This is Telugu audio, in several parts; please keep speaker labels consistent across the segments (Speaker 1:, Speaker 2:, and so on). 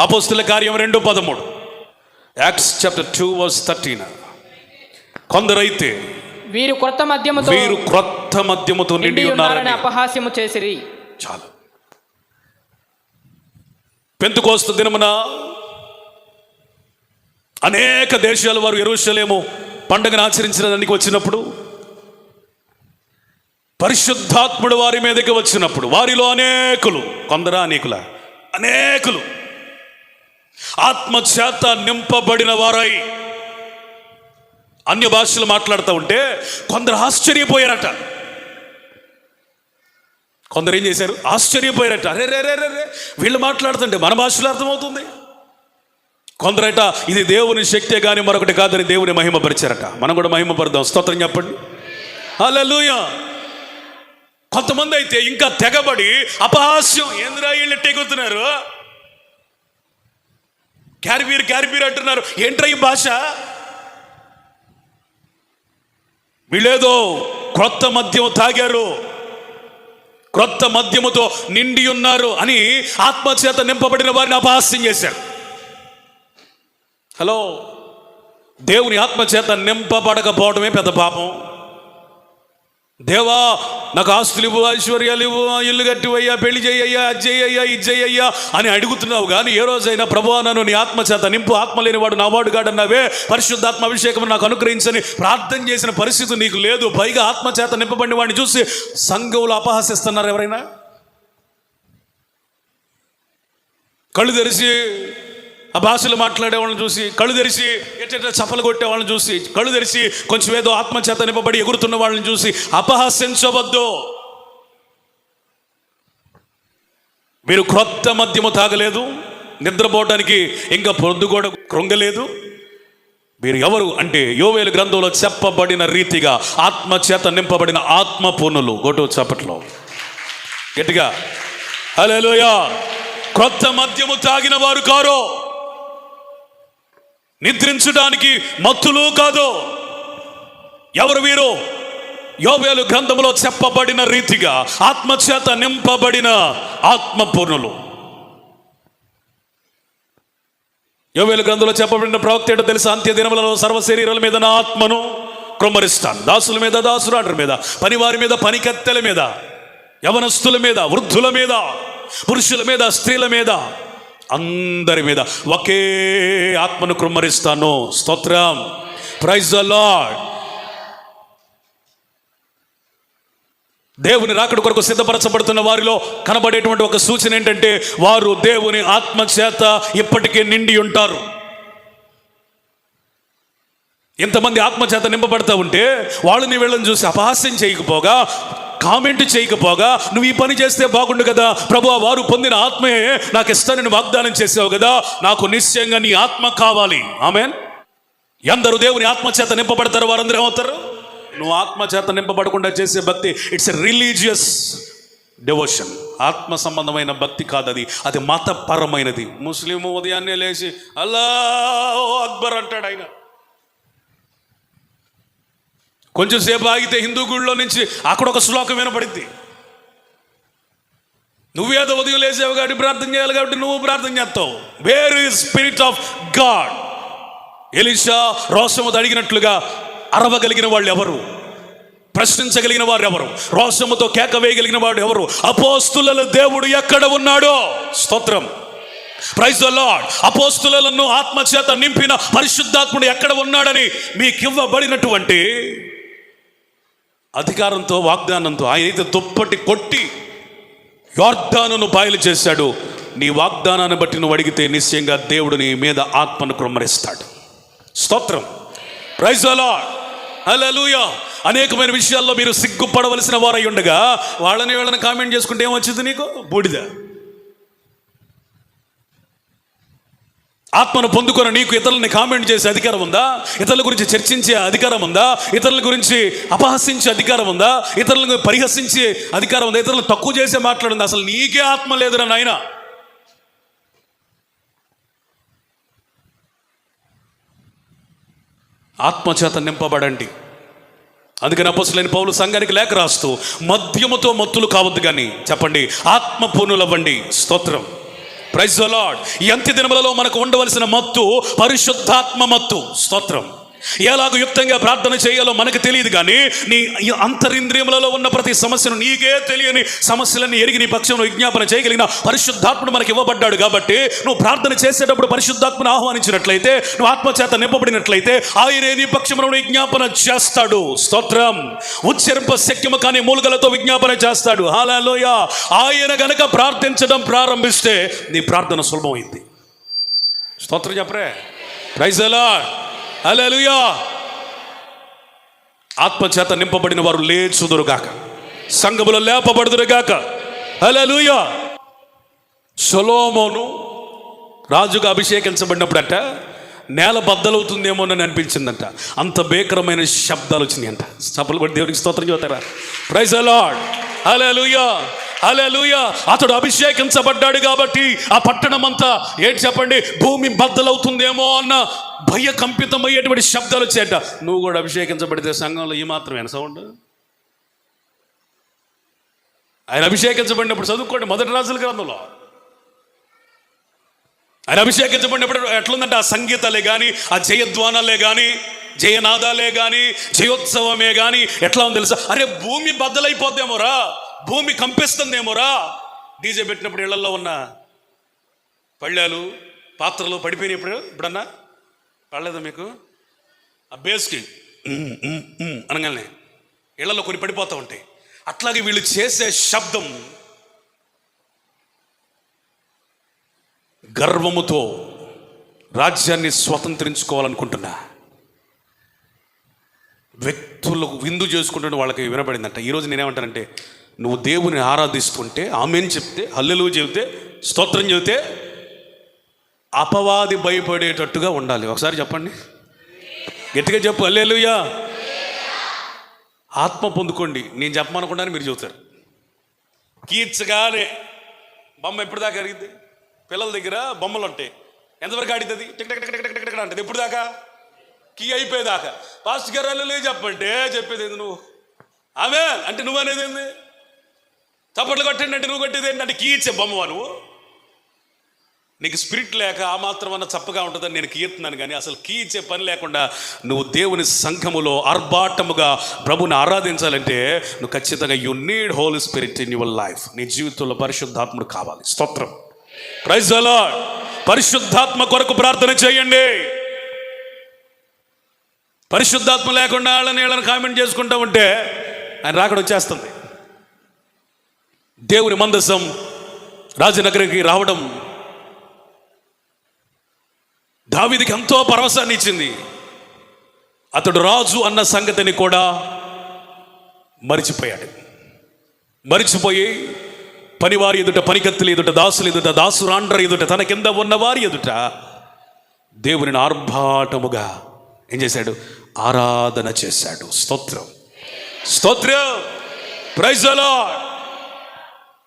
Speaker 1: అపోస్తుల కార్యం రెండు పదమూడు. Acts chapter two verse thirteen కొందరైతే
Speaker 2: వీరు క్రొత్త మద్యముతో
Speaker 1: వీరు క్రొత్త మద్యముతో నిండి
Speaker 2: ఉన్నారని
Speaker 1: ఉన్నారని
Speaker 2: అపహాస్యము చేసిరి.
Speaker 1: చాలు. పెంతుకోస్తు దినమున అనేక దేశాల వారు ఎరుషలేము పండుగను ఆచరించడానికి వచ్చినప్పుడు పరిశుద్ధాత్ముడు వారి మీదకి వచ్చినప్పుడు వారిలో అనేకులు కొందరా అనేకుల అనేకులు ఆత్మచేత నింపబడిన వారై. అన్య భాషలు మాట్లాడుతూ ఉంటే కొందరు ఆశ్చర్యపోయారట. కొందరు ఏం చేశారు? ఆశ్చర్యపోయారట. అరే రే రే రే వీళ్ళు మాట్లాడుతుంటే మన భాషలో అర్థమవుతుంది. కొందరట ఇది దేవుని శక్తే కానీ మరొకటి కాదని దేవుని మహిమపరిచారట. మనం కూడా మహిమపడదాం స్తోత్రం చెప్పండి. అలా కొంతమంది అయితే ఇంకా తెగబడి అపహాస్యం ఏందిరా వీళ్ళు ఎట్టెగుతున్నారు క్యారిబీర్ క్యారిబీర్ అంటున్నారు. ఏంట్రా ఈ భాష? వీళ్ళేదో క్రొత్త మద్యం తాగారు. క్రొత్త మద్యముతో నిండి ఉన్నారు అని ఆత్మచేత నింపబడిన వారిని అపహాస్యం చేశారు. హలో దేవుని ఆత్మచేత నింపబడకపోవడమే పెద్ద పాపం. దేవా నాకు ఆస్తులు ఇవ్వు ఐశ్వర్యాలు ఇవ్వు ఇల్లు కట్టివయ్యా పెళ్ళి చేయయ్యా అది చేయయ్యా ఇది చేయయ్యా అని అడుగుతున్నావు కానీ ఏ రోజైనా ప్రభు నన్ను నీ ఆత్మచేత నింపు ఆత్మ లేనివాడు నా కాడన్నావే పరిశుద్ధాత్మ అభిషేకం నాకు అనుగ్రహించని ప్రార్థన చేసిన పరిస్థితి నీకు లేదు పైగా ఆత్మచేత నింపబడిన వాడిని చూసి సంఘవులు అపహసిస్తున్నారు ఎవరైనా? కళ్ళు తెరిచి ఆ భాషలు మాట్లాడే వాళ్ళని చూసి కళ్ళు తెరిచి ఎట్ట చప్పలు కొట్టే వాళ్ళని చూసి కళ్ళు తెరిచి కొంచెం ఏదో ఆత్మచేత నింపబడి ఎగురుతున్న వాళ్ళని చూసి అపహాస్యించవద్దు మీరు క్రొత్త మద్యము తాగలేదు నిద్రపోవడానికి ఇంకా పొద్దు కూడా కృంగలేదు. మీరు ఎవరు అంటే యోవేలు గ్రంథంలో చెప్పబడిన రీతిగా ఆత్మచేత నింపబడిన ఆత్మ పూనులు గోటు చప్పట్లో. గట్టిగా హలోయా క్రొత్త మద్యము తాగిన వారు కారో? నిద్రించడానికి మత్తులు కాదు. ఎవరు వీరు? యోవేలు గ్రంథంలో చెప్పబడిన రీతిగా ఆత్మచేత నింపబడిన ఆత్మపూర్ణులు. యోవేలు గ్రంథంలో చెప్పబడిన ప్రవక్త ఏంటో తెలుసా? అంత్య దినములలో సర్వ శరీరాల మీద నా ఆత్మను క్రొమ్మరిస్తాను దాసుల మీద దాసురాండ్ర మీద పనివారి మీద పనికత్తెల మీద యవనస్తుల మీద వృద్ధుల మీద పురుషుల మీద స్త్రీల మీద అందరి మీద ఒకే ఆత్మను కృమ్మరిస్తాను స్తోత్రం. ప్రైజ్ ద లార్డ్ దేవుని రాకడ కొరకు సిద్ధపరచబడుతున్న వారిలో కనబడేటువంటి ఒక సూచన ఏంటంటే వారు దేవుని ఆత్మ చేత ఇప్పటికే నిండి ఉంటారు. ఇంతమంది ఆత్మచేత నింపబడతా ఉంటే వాళ్ళని వీళ్ళని చూసి అపహాస్యం చేయకపోగా కామెంట్ చేయకపోగా నువ్వు ఈ పని చేస్తే బాగుండు కదా ప్రభు వారు పొందిన ఆత్మయే నాకు ఇస్తానని వాగ్దానం చేసావు కదా నాకు నిశ్చయంగా నీ ఆత్మ కావాలి. ఆమెన్. ఎందరు దేవుని ఆత్మచేత నింపబడతారు వారందరూ ఏమవుతారు? నువ్వు ఆత్మచేత నింపబడకుండా చేసే భక్తి ఇట్స్ ఎ రిలీజియస్ డివోషన్ ఆత్మ సంబంధమైన భక్తి కాదు అది అది మతపరమైనది. ముస్లిం ఉదయాన్నే లేచి అల్లా అక్బర్ అంటాడు ఆయన. కొంచెంసేపు ఆగితే హిందూ గుడిలో నుంచి అక్కడ ఒక శ్లోకం వినపడింది. నువ్వేదో ఉదయం లేచావు కాబట్టి ప్రార్థన చేయాలి కాబట్టి నువ్వు ప్రార్థన చేస్తావు. Where is spirit of god Elisha రోషముతో అడిగినట్లుగా అరవగలిగిన వాళ్ళు ఎవరు? ప్రశ్నించగలిగిన వారు ఎవరు? రోషముతో కేక వేయగలిగిన వాడు ఎవరు? అపోస్తులలో దేవుడు ఎక్కడ ఉన్నాడో? స్తోత్రం. ప్రైజ్ ద లాడ్ అపోస్తులను ఆత్మచేత నింపిన పరిశుద్ధాత్ముడు ఎక్కడ ఉన్నాడని మీకు ఇవ్వబడినటువంటి అధికారంతో వాగ్దానంతో ఆయన అయితే దుప్పటి కొట్టి యోర్ధానను పాయలు చేశాడు. నీ వాగ్దానాన్ని బట్టి నువ్వు అడిగితే నిశ్చయంగా దేవుడు నీ మీద ఆత్మను కృమ్మరిస్తాడు. స్తోత్రం. ప్రైజ్ హల్లెలూయా అనేకమైన విషయాల్లో మీరు సిగ్గుపడవలసిన వారై ఉండగా వాళ్ళని వాళ్ళని కామెంట్ చేసుకుంటే ఏమొచ్చింది నీకు? బూడిద. ఆత్మను పొందుకొని నీకు ఇతరులని కామెంట్ చేసే అధికారం ఉందా? ఇతరుల గురించి చర్చించే అధికారం ఉందా? ఇతరుల గురించి అపహసించే అధికారం ఉందా? ఇతరులను పరిహసించే అధికారం ఉందా? ఇతరులను తక్కువ చేసే మాట్లాడుందా అసలు నీకే ఆత్మ లేదురా నాయన. ఆత్మచేత నింపబడండి. అందుకని అపస్సులేని పౌలు సంఘానికి లేఖ రాస్తూ మద్యముతో మత్తులు కావద్దు కానీ చెప్పండి ఆత్మ పూనులవ్వండి స్తోత్రం. ప్రైజ్ లాడ్ ఈ అంత్య దినములలో మనకు ఉండవలసిన మత్తు పరిశుద్ధాత్మ మత్తు. స్తోత్రం. ఎలాగ యుక్తంగా ప్రార్థన చేయాలో మనకు తెలియదు కానీ నీ అంతరింద్రియములలో ఉన్న ప్రతి సమస్యను నీకే తెలియని సమస్యలన్నీ ఎరిగి నీ పక్షంలో విజ్ఞాపన చేయగలిగిన పరిశుద్ధాత్ముడు మనకి ఇవ్వబడ్డాడు కాబట్టి నువ్వు ప్రార్థన చేసేటప్పుడు పరిశుద్ధాత్మను ఆహ్వానించినట్లయితే నువ్వు ఆత్మచేత నింపబడినట్లయితే ఆయనే నీ పక్షమును విజ్ఞాపన చేస్తాడు. స్తోత్రం. ఉచ్చరింప శక్యము కానీ మూలుగలతో విజ్ఞాపన చేస్తాడు. హాలలోయ ఆయన గనక ప్రార్థించడం ప్రారంభిస్తే నీ ప్రార్థన సులభమైంది. స్తోత్రం చెప్పరే? ప్రైజ్ ఎలా హల్లెలూయా. ఆత్మచేత నింపబడిన వారు లేచుదురుగాక. సంఘములో లేపబడుదురుగాక. హల్లెలూయా. సొలోమోను రాజుగా అభిషేకించబడినప్పుడట నేల బద్దలవుతుందేమో అని అనిపించిందంట. అంత భీకరమైన శబ్దాలు వచ్చినాయంట సభలు పడి దేవునికి స్తోత్రం చూతారా ప్రైజ్ అలాడ్ హల్లెలూయా అలెలుయ అతడు అభిషేకించబడ్డాడు కాబట్టి ఆ పట్టణం అంతా ఏంటి చెప్పండి భూమి బద్దలవుతుందేమో అన్న భయ కంపితమయ్యేటువంటి శబ్దాలు వచ్చాయట నువ్వు కూడా అభిషేకించబడితే సంఘంలో ఈ మాత్రమేనా సౌండ్ ఆయన అభిషేకించబడినప్పుడు చదువుకోండి మొదటి రాజుల గ్రంథంలో. ఆయన అభిషేకించబడినప్పుడు ఎట్లుందంటే ఆ సంగీతాలే కానీ ఆ జయధ్వానాలే కానీ జయనాదాలే కానీ జయోత్సవమే కానీ ఎట్లా ఉంది తెలుసా? అరే భూమి బద్దలైపోద్దేమోరా? భూమి కంపిస్తుందేమోరా? డీజే పెట్టినప్పుడు ఇళ్ళలో ఉన్న పళ్ళాలు పాత్రలు పడిపోయినప్పుడు ఇప్పుడన్నా? పడలేదా మీకు? ఆ బేస్కి అనగానే ఇళ్ళలో కొన్ని పడిపోతూ ఉంటాయి. అట్లాగే వీళ్ళు చేసే శబ్దం గర్వముతో రాజ్యాన్ని స్వతంత్రించుకోవాలనుకుంటున్నా. వ్యక్తులకు విందు చేసుకుంటుంటే వాళ్ళకి వినబడిందంట ఈరోజు నేనేమంటానంటే నువ్వు దేవుని ఆరాధిస్తుంటే ఆమెను చెప్తే హల్లెలు చెబితే స్తోత్రం చెబితే అపవాది భయపడేటట్టుగా ఉండాలి. ఒకసారి చెప్పండి. గట్టిగా చెప్పు హల్లెలూయా. ఆత్మ పొందుకోండి. నేను చెప్పమనుకుంటాను మీరు చెబుతారు. కీర్చగానే బొమ్మ ఎప్పుడు దాకా అరిగింది పిల్లల దగ్గర బొమ్మలు ఉంటాయి. ఎంతవరకు ఆడితుంది? Tick tick tick tick tick tick అంటది. ఎప్పుడు దాకా కీ అయిపోయేదాకా. పాస్ట్ గారు అల్లలే చెప్పంటే చెప్పేది ఏంది నువ్వు? ఆమె అంటే నువ్వు అనేది ఏంది? చప్పట్లు కొట్టండి అంటే నువ్వు కొట్టేది ఏంటంటే కీ ఇచ్చే బొమ్మవా నువ్వు? నీకు స్పిరిట్ లేక ఆ మాత్రం అన్న చప్పగా ఉంటుందని నేను కీర్తున్నాను కానీ అసలు కీ ఇచ్చే పని లేకుండా నువ్వు దేవుని సంఘములో ఆర్భాటముగా ప్రభుని ఆరాధించాలంటే నువ్వు ఖచ్చితంగా you need holy spirit in your life నీ జీవితంలో పరిశుద్ధాత్ముడు కావాలి. స్తోత్రం. ప్రైజ్ అలా పరిశుద్ధాత్మ కొరకు ప్రార్థన చేయండి. పరిశుద్ధాత్మ లేకుండా వాళ్ళని వీళ్ళని కామెంట్ చేసుకుంటా ఉంటే ఆయన రాకడ వచ్చేస్తుంది. దేవుని మందసం రాజనగరికి రావడం దావిదికి ఎంతో పరవశాన్ని ఇచ్చింది. అతడు రాజు అన్న సంగతిని కూడా మరిచిపోయాడు. మరిచిపోయి పనివారి ఎదుట పనికత్తులు ఎదుట దాసులు ఎదుట దాసురాండ్ర ఎదుట తన కింద ఉన్నవారి ఎదుట దేవుని ఆర్భాటముగా ఏం చేశాడు? ఆరాధన చేశాడు. స్తోత్రం. స్తోత్రం. ప్రైజ్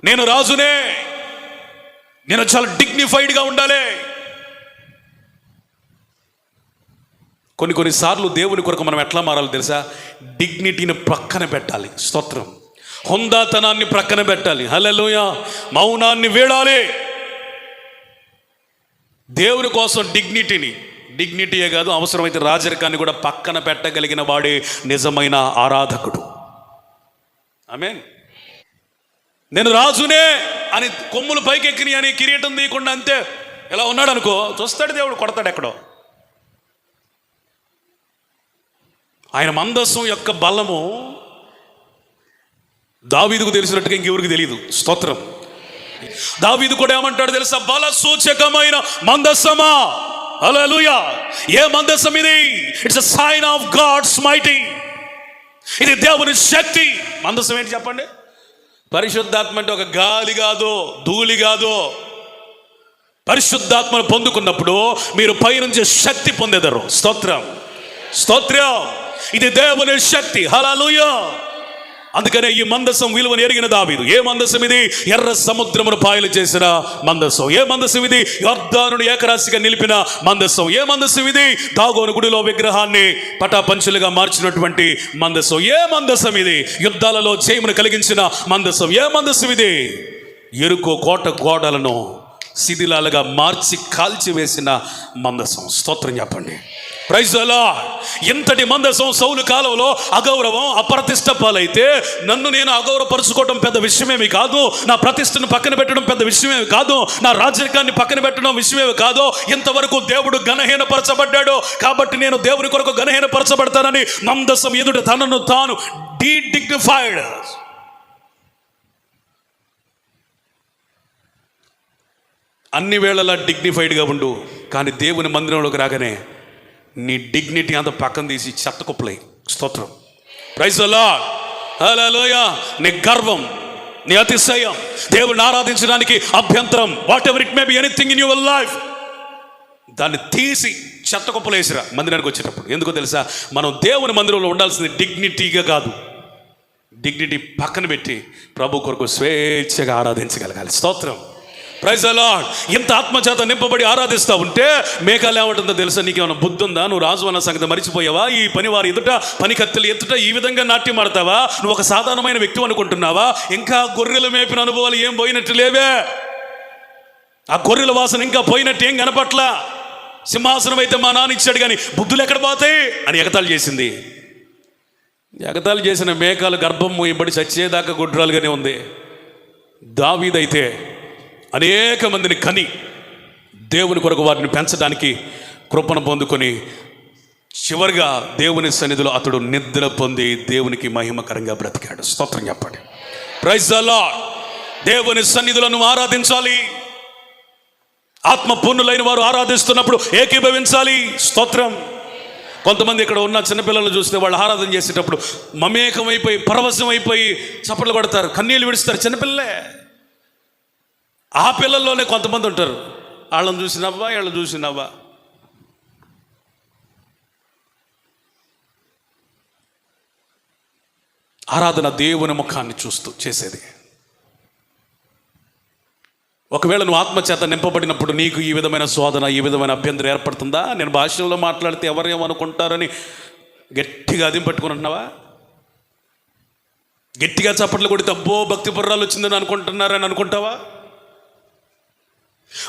Speaker 1: నేను రాజునే. నేను చాలా డిగ్నిఫైడ్గా ఉండాలి. కొన్ని కొన్నిసార్లు దేవుని కొరకు మనం ఎట్లా మారాలి తెలుసా? డిగ్నిటీని ప్రక్కన పెట్టాలి. స్తోత్రం. హుందాతనాన్ని ప్రక్కన పెట్టాలి. హల్లెలూయ. మౌనాన్ని వీడాలి. దేవుని కోసం డిగ్నిటీని డిగ్నిటీయే కాదు అవసరమైతే రాజరికాన్ని కూడా పక్కన పెట్టగలిగిన వాడే నిజమైన ఆరాధకుడు. ఐ మీన్ నేను రాజునే అని కొమ్ములు పైకెక్కిని అని కిరీటం తీయకుండా అంతే. ఇలా ఉన్నాడు అనుకో చూస్తాడు దేవుడు కొడతాడు ఎక్కడో. ఆయన మందస్సం యొక్క బలము దావీదుకు తెలిసినట్టుగా ఇంకెవరికి తెలియదు స్తోత్రం. దావీదు కూడా ఏమంటాడు తెలుసా? బల సూచకమైన మందస్సమా హల్లెలూయా. ఏ మందస్సం ఇది? It's a sign of god's mighty ఇది దేవుని శక్తి. మందస్సం ఏంటి చెప్పండి? పరిశుద్ధాత్మ అంటే ఒక గాలి కాదు ధూళి కాదు. పరిశుద్ధాత్మను పొందుకున్నప్పుడు మీరు పైనుంచి శక్తి పొందేదారు. స్తోత్రం. స్తోత్రం. ఇది దేవుని శక్తి. హలాలుయో అందుకనే ఈ మందసం విలువను ఎరిగిన దావీదు. ఏ మందసం ఇది? ఎర్ర సముద్రమును పాయలు చేసిన మందసం. ఏ మందసం ఇది? యోర్ధానుడు ఏకరాశిగా నిలిపిన మందసం. ఏ మందసం ఇది? దాగోను గుడిలో విగ్రహాన్ని పటాపంచులుగా మార్చినటువంటి మందసం. ఏ మందసం ఇది? యుద్ధాలలో జయమును కలిగించిన మందసం. ఏ మందసం ఇది? ఎరుకో కోట గోడలను శిథిలాలుగా మార్చి కాల్చివేసిన మందసం. స్తోత్రం చెప్పండి. ప్రైజలా ఎంతటి మందసం సౌలు కాలంలో అగౌరవం అప్రతిష్ట పాలైతే నన్ను నేను అగౌరవపరుచుకోవడం పెద్ద విషయమేమి కాదు. నా ప్రతిష్టను పక్కన పెట్టడం పెద్ద విషయమేమి కాదు. నా రాజరికాన్ని పక్కన పెట్టడం విషయమేమి కాదు. ఇంతవరకు దేవుడు గణహీనపరచబడ్డాడు కాబట్టి నేను దేవుని కొరకు గణహీనపరచబడతానని మందసం ఎదుట తనను తాను డీడిగ్నిఫైడ్ అన్ని వేళలా డిగ్నిఫైడ్గా ఉండు. కానీ దేవుని మందిరంలోకి రాగానే నీ డిగ్నిటీ అంతా పక్కన తీసి చెత్తకుప్పలే స్తోత్రం. ప్రైజ్ అలా హలోయ నీ గర్వం నీ అతిశయం దేవుని ఆరాధించడానికి అభ్యంతరం whatever it may be anything in your life దాన్ని తీసి చెత్త కుప్పలేసిరా మందిరానికి వచ్చేటప్పుడు. ఎందుకో తెలుసా? మనం దేవుని మందిరంలో ఉండాల్సింది డిగ్నిటీగా కాదు. డిగ్నిటీ పక్కన పెట్టి ప్రభు కొరకు స్వేచ్ఛగా ఆరాధించగలగాలి. స్తోత్రం. ప్రైజ్ అలాడ్ ఇంత ఆత్మచేత నింపబడి ఆరాధిస్తూ ఉంటే మేఘాలు ఏమంటుందో తెలుసా? నీకేమైనా బుద్ధి ఉందా నువ్వు రాజు అన్న సంగతి మరిచిపోయావా? ఈ పని వారి ఎదుట పని కత్తులు ఎత్తుట ఈ విధంగా నాట్యం ఆడతావా? నువ్వు ఒక సాధారణమైన వ్యక్తి అనుకుంటున్నావా? ఇంకా గొర్రెలు మేపిన అనుభవాలు ఏం పోయినట్టు లేవే. ఆ గొర్రెల వాసన ఇంకా పోయినట్టు ఏం కనపట్ల? సింహాసనం అయితే మా నాన్న ఇచ్చాడు కానీ బుద్ధులు ఎక్కడ పోతాయి? అని ఎగతాళి చేసింది. ఎగతాళి చేసిన మేఘాలు గర్భం మూయబడి చచ్చేదాకా గుడ్రాలుగానే ఉంది. దావీదైతే అనేక మందిని కని దేవుని కొరకు వారిని పెంచడానికి కృపను పొందుకొని చివరిగా దేవుని సన్నిధిలో అతడు నిద్ర పొంది దేవునికి మహిమకరంగా బ్రతికాడు. స్తోత్రం చెప్పండి. ప్రైజ్ అలా దేవుని సన్నిధిలో నువ్వు ఆరాధించాలి. ఆత్మపూర్ణులైన వారు ఆరాధిస్తున్నప్పుడు ఏకీభవించాలి. స్తోత్రం. కొంతమంది ఇక్కడ ఉన్న చిన్నపిల్లలను చూస్తే వాళ్ళు ఆరాధన చేసేటప్పుడు మమేకమైపోయి పరవశం అయిపోయి చప్పట్లు కొడతారు కన్నీళ్ళు విడుస్తారు చిన్నపిల్లలే. ఆ పిల్లల్లోనే కొంతమంది ఉంటారు. వాళ్ళని చూసినవ్వా వీళ్ళని చూసినవ్వా? ఆరాధన దేవుని ముఖాన్ని చూస్తూ చేసేది. ఒకవేళ నువ్వు ఆత్మచేత నింపబడినప్పుడు నీకు ఈ విధమైన శోధన ఈ విధమైన అభ్యంతరం ఏర్పడుతుందా? నేను భాషల్లో మాట్లాడితే ఎవరేమనుకుంటారని గట్టిగా అదిం పట్టుకుని గట్టిగా చప్పట్లు కొడితే అబ్బో భక్తి పుర్రాలు వచ్చిందని అనుకుంటున్నారని అనుకుంటావా?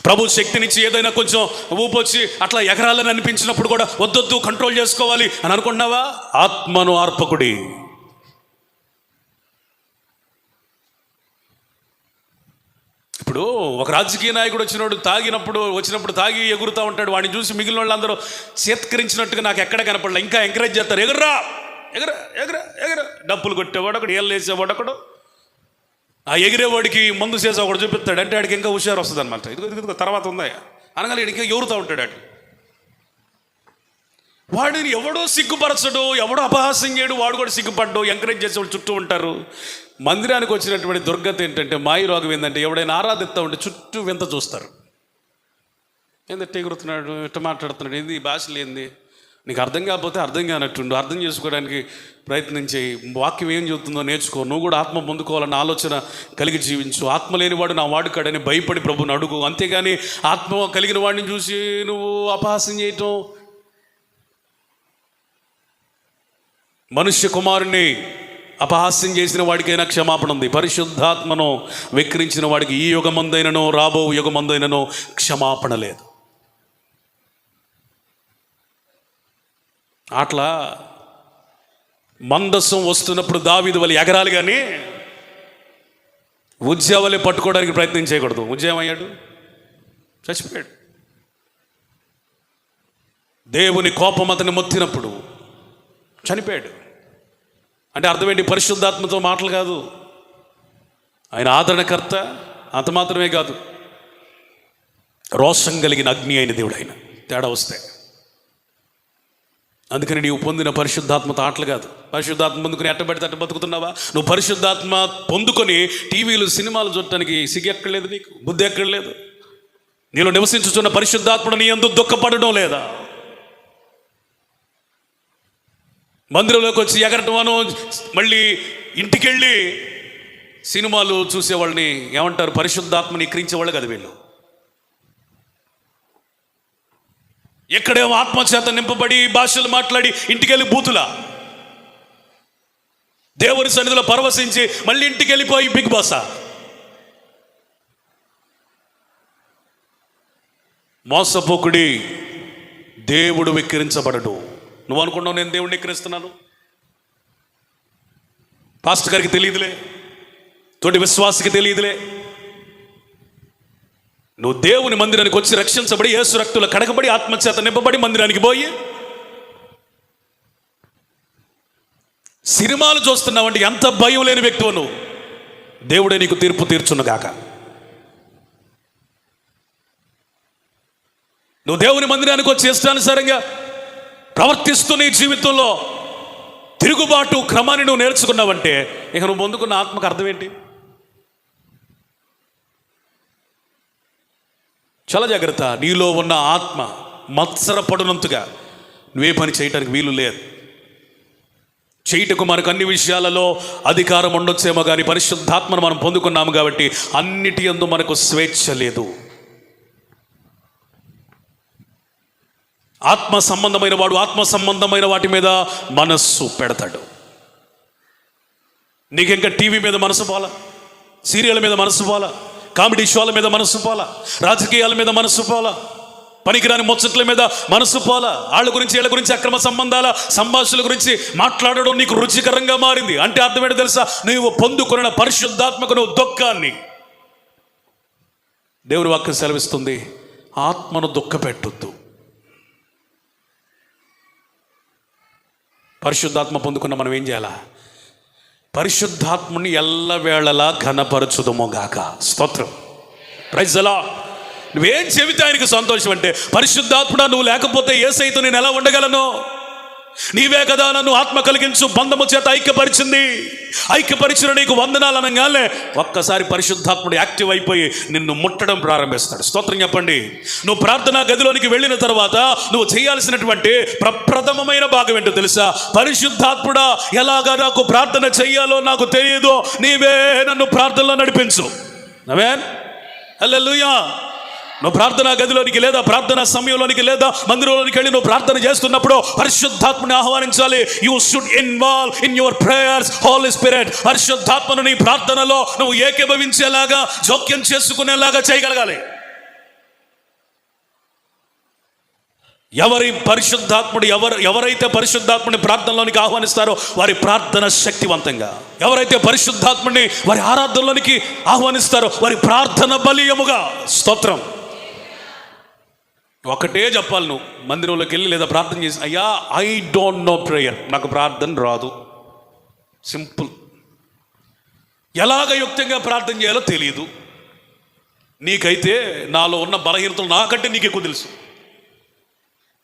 Speaker 1: ప్రభు శక్తినిచ్చి ఏదైనా కొంచెం ఊపొచ్చి అట్లా ఎగరాలని అనిపించినప్పుడు కూడా వద్దొద్దు కంట్రోల్ చేసుకోవాలి అని అనుకున్నావా ఆత్మను ఆర్పకుడి ఇప్పుడు ఒక రాజకీయ నాయకుడు వచ్చినప్పుడు తాగినప్పుడు వచ్చినప్పుడు తాగి ఎగురుతూ ఉంటాడు. వాడిని చూసి మిగిలిన వాళ్ళందరూ చేత్కరించినట్టుగా నాకు ఎక్కడ కనపడలే. ఇంకా ఎంకరేజ్ చేస్తారు. ఎగర్రా! ఎగర ఎగర ఎగర డప్పులు కొట్టేవాడు ఒకడు ఏళ్ళు వేసేవాడు ఒకడు. ఆ ఎగిరేవాడికి మందు చేసే ఒకడు చూపిస్తాడు అంటే ఆడికి ఇంకా హుషారు వస్తుంది అనమాట ఇదిగో ఇదిగో తర్వాత ఉందా? అనగా ఇంకా ఎగురుతూ ఉంటాడు ఆడు. వాడిని ఎవడో సిగ్గుపరచడు ఎవడో అపహాస్యం చేయడు వాడు కూడా సిగ్గుపడ్డు ఎంకరేజ్ చేసేవాడు చుట్టూ ఉంటారు. మందిరానికి వచ్చినటువంటి దుర్గత ఏంటంటే మాయి రోగం ఏంటంటే ఎవడైనా ఆరాధిస్తూ ఉంటే చుట్టూ వింత చూస్తారు. ఏంది ఎగురుతున్నాడు ఎట్ట మాట్లాడుతున్నాడు ఏంది ఈ భాషలు ఏంది? నీకు అర్థం కాకపోతే అర్థం కానట్టుండు. అర్థం చేసుకోవడానికి ప్రయత్నం చేయి వాక్యం ఏం చెబుతుందో నేర్చుకో. నువ్వు కూడా ఆత్మ పొందుకోవాలన్న ఆలోచన కలిగి జీవించు. ఆత్మ లేనివాడు నా వాడు కాడని భయపడి ప్రభుని అడుగు. అంతేగాని ఆత్మ కలిగిన వాడిని చూసి నువ్వు అపహాసం చేయటం? మనుష్య కుమారుని అపహాస్యం చేసిన వాడికైనా క్షమాపణ ఉంది. పరిశుద్ధాత్మను వెక్కిరించిన వాడికి ఈ యుగమందైనను రాబో యుగమందైనను క్షమాపణ లేదు. అట్లా మందస్సం వస్తున్నప్పుడు దావీదు వల్ల ఎగరాలి కానీ ఉద్యోగాలే పట్టుకోవడానికి ప్రయత్నం చేయకూడదు. ఉద్యమం అయ్యాడు? చచ్చిపోయాడు. దేవుని కోపం అతన్ని మొత్తినప్పుడు చనిపోయాడు. అంటే అర్థం ఏంటి? పరిశుద్ధాత్మతో మాటలు కాదు. ఆయన ఆదరణకర్త అంత మాత్రమే కాదు. రోషం కలిగిన అగ్ని అయిన దేవుడు ఆయన. తేడా వస్తే. అందుకని నీవు పొందిన పరిశుద్ధాత్మతో ఆటలు కాదు. పరిశుద్ధాత్మ పొందుకుని ఎట్టబెడితే అట్ట బతుకుతున్నావా? నువ్వు పరిశుద్ధాత్మ పొందుకొని టీవీలు సినిమాలు చూడటానికి సిగ్గు ఎక్కడలేదు నీకు? బుద్ధి ఎక్కడలేదు నీలో నివసించుతున్న పరిశుద్ధాత్మడు నీ ఎందుకు దుఃఖపడడం లేదా? మందిరంలోకి వచ్చి ఎగరటం మళ్ళీ ఇంటికెళ్ళి సినిమాలు చూసేవాళ్ళని ఏమంటారు? పరిశుద్ధాత్మని ఎక్కిరించేవాళ్ళు కదా వీళ్ళు. ఎక్కడేమో ఆత్మచేత నింపబడి భాషలు మాట్లాడి ఇంటికెళ్ళి బూతులా? దేవుని సన్నిధిలో పరవశించి మళ్ళీ ఇంటికి వెళ్ళిపోయి బిగ్ బాసా? మోసపోకుడి దేవుడు విక్రించబడడు నువ్వు అనుకున్నావు నేను దేవుడిని ఎక్కిరిస్తున్నాను పాస్టర్ గారికి తెలియదులే. తోటి విశ్వాసకి తెలియదులే. నువ్వు దేవుని మందిరానికి వచ్చి రక్షించబడి యేసు రక్తుల కడగబడి ఆత్మచేత నింపబడి మందిరానికి పోయి సినిమాలు చూస్తున్నావంటే ఎంత భయం లేని వ్యక్తివు నువ్వు. దేవుడే నీకు తీర్పు తీర్చున్నగాక నువ్వు దేవుని మందిరానికి వచ్చి ఇష్టానుసారంగా ప్రవర్తిస్తూ నీ జీవితంలో తిరుగుబాటు క్రమాన్ని నువ్వు నేర్చుకున్నావంటే ఇక నువ్వు పొందుకున్న ఆత్మకు అర్థం ఏంటి? చాలా జాగ్రత్త. నీలో ఉన్న ఆత్మ మత్సరపడినంతగా. నువ్వే పని చేయటానికి వీలు లేదు. చేయటకు మనకు అన్ని విషయాలలో అధికారం ఉండొచ్చేమో కానీ పరిశుద్ధాత్మను మనం పొందుకున్నాము కాబట్టి అన్నిటి అందు మనకు స్వేచ్ఛ లేదు. ఆత్మ సంబంధమైన వాడు ఆత్మ సంబంధమైన వాటి మీద మనస్సు పెడతాడు. నీకు ఇంకా టీవీ మీద మనసు పోలా సీరియల్ మీద మనసు పోలా కామెడీ షోల మీద మనసు పోలా రాజకీయాల మీద మనసు పోలా పనికిరాని ముచ్చట్ల మీద మనసు పోలా వాళ్ళ గురించి వీళ్ళ గురించి అక్రమ సంబంధాల సంభాషణల గురించి మాట్లాడడం నీకు రుచికరంగా మారింది. అంటే అర్థమేంటో తెలుసా? నువ్వు పొందుకున్న పరిశుద్ధాత్మకు నువ్వు దుఃఖాన్ని. దేవుని వాక్యం సెలవిస్తుంది. ఆత్మను దుఃఖపెట్టొద్దు. పరిశుద్ధాత్మ పొందుకున్న మనం ఏం చేయాలా? పరిశుద్ధాత్ముని ఎల్లవేళలా ఘనపరచుదుము గాక. స్తోత్రం. ప్రైజ్ నువ్వేం చెబితే ఆయనకు సంతోషం అంటే పరిశుద్ధాత్ముడా నువ్వు లేకపోతే ఏ సైతం నేను ఎలా ఉండగలను? నీవే కదా నన్ను ఆత్మ కలిగించు బంధము చేత ఐక్యపరిచింది. ఐక్యపరిచిన నీకు వందనాలు అనగానే ఒక్కసారి పరిశుద్ధాత్ముడు యాక్టివ్ అయిపోయి నిన్ను ముట్టడం ప్రారంభిస్తాడు. స్తోత్రం చెప్పండి. నువ్వు ప్రార్థనా గదిలోనికి వెళ్ళిన తర్వాత నువ్వు చేయాల్సినటువంటి ప్రప్రథమమైన భాగం ఏంటో తెలుసా? పరిశుద్ధాత్ముడా ఎలాగా నాకు ప్రార్థన చెయ్యాలో నాకు తెలియదు నీవే నన్ను ప్రార్థనలో నడిపించు. నవేన్ హల్లెలూయా నువ్వు ప్రార్థనా గదిలోనికి లేదా ప్రార్థనా సమయంలోనికి లేదా మందిరంలోనికి వెళ్ళి నువ్వు ప్రార్థన చేస్తున్నప్పుడు పరిశుద్ధాత్మని ఆహ్వానించాలి. You should involve in your prayers holy spirit పరిశుద్ధాత్మను నీ ప్రార్థనలో నువ్వు ఏకీభవించేలాగా జోక్యం చేసుకునేలాగా చేయగలగాలి. ఎవరి పరిశుద్ధాత్ముడు ఎవరు ఎవరైతే పరిశుద్ధాత్ముని ప్రార్థనలోనికి ఆహ్వానిస్తారో వారి ప్రార్థన శక్తివంతంగా. ఎవరైతే పరిశుద్ధాత్ముడిని వారి ఆరాధనలోనికి ఆహ్వానిస్తారో వారి ప్రార్థన బలీయముగా. స్తోత్రం. ఒకటే చెప్పాలి నువ్వు. మందిరంలోకి వెళ్ళి లేదా ప్రార్థన చేసి అయ్యా ఐ డోంట్ నో ప్రేయర్ నాకు ప్రార్థన రాదు. సింపుల్ ఎలాగ యుక్తంగా ప్రార్థన చేయాలో తెలియదు నీకైతే నాలో ఉన్న బలహీనతలు నాకంటే నీకు ఎక్కువ తెలుసు.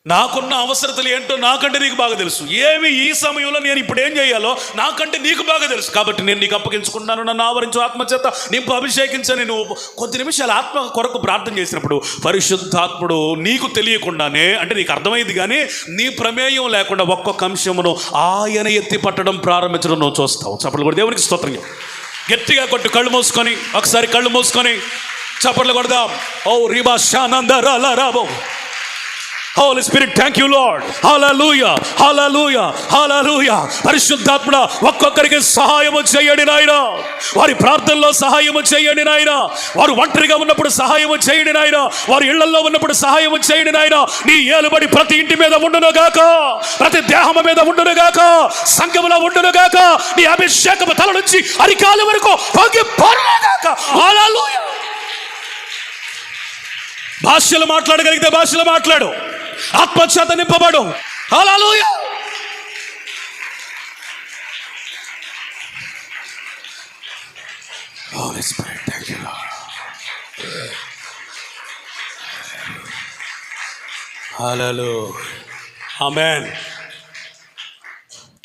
Speaker 1: నాకున్న అవసరతలు ఏంటో నాకంటే నీకు బాగా తెలుసు. ఏమి ఈ సమయంలో నేను ఇప్పుడు ఏం చేయాలో నాకంటే నీకు బాగా తెలుసు. కాబట్టి నేను నీకు అప్పగించుకున్నాను నన్ను ఆవరించు ఆత్మచేత నింపు అభిషేకించని నువ్వు. కొద్ది నిమిషాలు ఆత్మ కొరకు ప్రార్థన చేసినప్పుడు పరిశుద్ధాత్ముడు నీకు తెలియకుండానే అంటే నీకు అర్థమైంది కానీ నీ ప్రమేయం లేకుండా ఒక్కొక్క అంశమును ఆయన ఎత్తి పట్టడం ప్రారంభించడం నువ్వు చూస్తావు. చప్పట్లు కూడా దేవునికి స్తోత్రం గట్టిగా కొట్టు కళ్ళు మూసుకొని ఒకసారి కళ్ళు మూసుకొని చప్పట్లు కొడదాం. ఓ రీబా శానంద రాబో holy spirit thank you Lord hallelujah hallelujah hallelujah పరిశుద్ధాత్మడ ఒక్కొక్కరికి సహాయము చేయండి నాయన. వారి ప్రార్థనలో సహాయము చేయండి నాయన. వారు ఒంటరిగా ఉన్నప్పుడు సహాయము చేయండి నాయన. వారి ఇళ్ళలో ఉన్నప్పుడు సహాయము చేయండి నాయన. నీ ఏలుబడి ప్రతి ఇంటి మీద ఉండును గాక. ప్రతి దేహము మీద ఉండును గాక. సంఘములో ఉండును గాక. నీ అభిషేకము తల నుంచి అరికాల వరకు పొంగి పొరలు గాక. భాషలు మాట్లాడగలిగితే భాషలు మాట్లాడు. ఆత్మచేత నింపబడు. హల్లెలూయా! Holy Spirit, thank you, Lord. Hallelujah. Amen.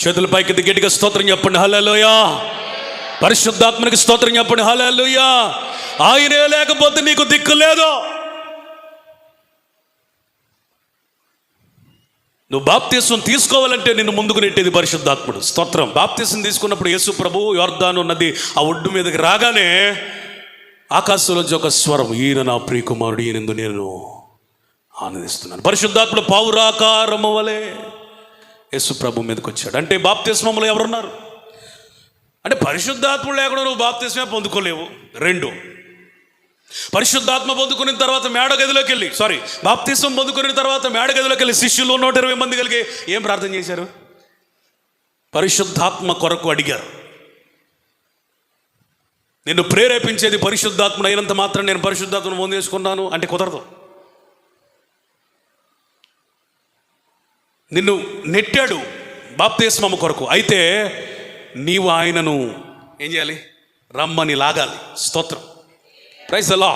Speaker 1: చేతుల పైకి గట్టిగా స్తోత్రం చెప్పండి. హల్లెలూయా పరిశుద్ధాత్మనికి స్తోత్రం చెప్పండి. హల్లెలూయా ఆయనే లేకపోతే నీకు దిక్కు లేదు. నువ్వు బాప్తీసం తీసుకోవాలంటే నిన్ను ముందుకు నెట్టేది పరిశుద్ధాత్ముడు. స్తోత్రం. బాప్తీసం తీసుకున్నప్పుడు యేసు ప్రభు యోర్ధాను నది ఆ ఒడ్డు మీదకి రాగానే ఆకాశంలోంచి ఒక స్వరం ఈయన నా ప్రియకుమారుడు ఈయనందు నేను ఆనందిస్తున్నాను. పరిశుద్ధాత్ముడు పౌరాకారము వలె యేసు ప్రభు మీదకి వచ్చాడు. అంటే బాప్తిస్మంలో ఎవరున్నారు? అంటే పరిశుద్ధాత్ముడు లేకుండా నువ్వు బాప్తిస్మే పొందుకోలేవు. రెండు పరిశుద్ధాత్మ పొందుకున్న తర్వాత మేడ గదిలోకి వెళ్ళి సారీ బాప్తిసం పొందుకున్న తర్వాత మేడ గదిలోకి వెళ్ళి శిష్యులు నూట ఇరవై మంది కలిగి ఏం ప్రార్థన చేశారు? పరిశుద్ధాత్మ కొరకు అడిగారు. నిన్ను ప్రేరేపించేది పరిశుద్ధాత్మను అయినంత మాత్రం నేను పరిశుద్ధాత్మను పొందేసుకున్నాను అంటే కుదరదు. నిన్ను నెట్టాడు బాప్తిస్మము కొరకు. అయితే నీవు ఆయనను ఏం చేయాలి? రమ్మని లాగాలి. స్తోత్రం. ప్రైజ్ అలా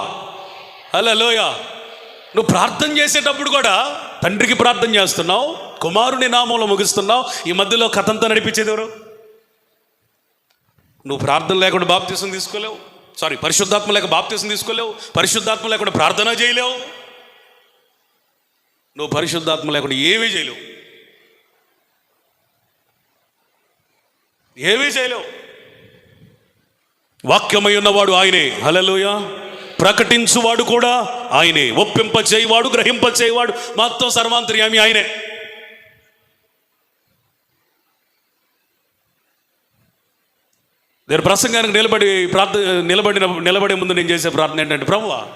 Speaker 1: హలో లోయ నువ్వు ప్రార్థన చేసేటప్పుడు కూడా తండ్రికి ప్రార్థన చేస్తున్నావు కుమారుని నామంలో ముగిస్తున్నావు ఈ మధ్యలో కథంతా నడిపించేది ఎవరు? నువ్వు ప్రార్థన లేకుండా బాప్తీసం తీసుకోలేవు. సారీ పరిశుద్ధాత్మ లేక బాప్తీసం తీసుకోలేవు. పరిశుద్ధాత్మ లేకుండా ప్రార్థన చేయలేవు. నువ్వు పరిశుద్ధాత్మ లేకుండా ఏమీ చేయలేవు. ఏమీ చేయలేవు. వాక్యమై ఉన్నవాడు ఆయనే. హలలోయ ప్రకటించువాడు కూడా ఆయనే. ఒప్పింప చేయవాడు గ్రహింప చేయవాడు మొత్తం సర్వాంతర్యామి ఆయనే. నేను ప్రసంగానికి నిలబడి ప్రార్థన నిలబడిన నిలబడే ముందు నేను చేసే ప్రార్థన ఏంటంటే ప్రభువా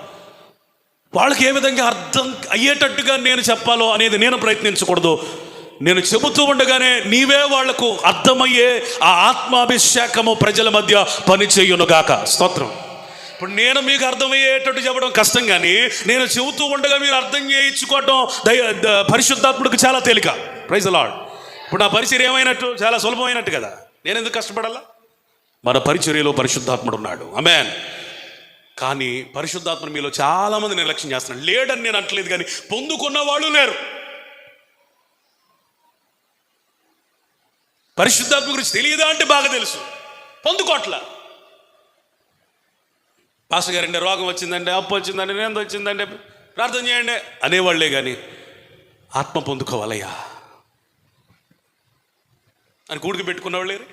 Speaker 1: వాళ్ళకి ఏ విధంగా అర్థం అయ్యేటట్టుగా నేను చెప్పాలో అనేది నేను ప్రయత్నించకూడదు. నేను చెబుతూ ఉండగానే నీవే వాళ్ళకు అర్థమయ్యే ఆ ఆత్మాభిషేకము ప్రజల మధ్య పనిచేయునుగాక స్తోత్రం. ఇప్పుడు నేను మీకు అర్థమయ్యేటట్టు చెప్పడం కష్టం కానీ నేను చెబుతూ ఉండగా మీరు అర్థం చేయించుకోవటం దయ పరిశుద్ధాత్ముడికి చాలా తేలిక. ప్రైజ్ లాడ్ ఇప్పుడు నా పరిచయం ఏమైనట్టు? చాలా సులభమైనట్టు కదా. నేను ఎందుకు కష్టపడాలా? మన పరిచర్యలో పరిశుద్ధాత్ముడు ఉన్నాడు. అమెన్ కానీ పరిశుద్ధాత్మ మీలో చాలామంది నిర్లక్ష్యం చేస్తున్నాడు లేడని నేను అంటలేదు కానీ పొందుకున్న వాళ్ళు లేరు. పరిశుద్ధాత్మ గురించి తెలియదా అంటే బాగా తెలుసు. పొందుకోట్ల. పాస్ గారండి రోగం వచ్చిందంటే అప్పు వచ్చిందంటే నేను వచ్చిందంటే ప్రార్థన చేయండి. అనేవాళ్ళే కానీ ఆత్మ పొందుకోవాలయ్యా. అని కూడికి పెట్టుకున్నవాళ్ళు లేరు.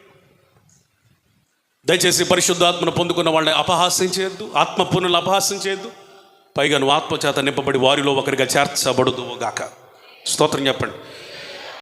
Speaker 1: దయచేసి పరిశుద్ధాత్మను పొందుకున్న వాళ్ళని అపహాస్యం చేయొద్దు. ఆత్మ పునులు అపహాస్యం చేయొద్దు. పైగా నువ్వు ఆత్మచేత నింపబడి వారిలో ఒకరిగా చేర్చబడదు గాక. స్తోత్రం చెప్పండి.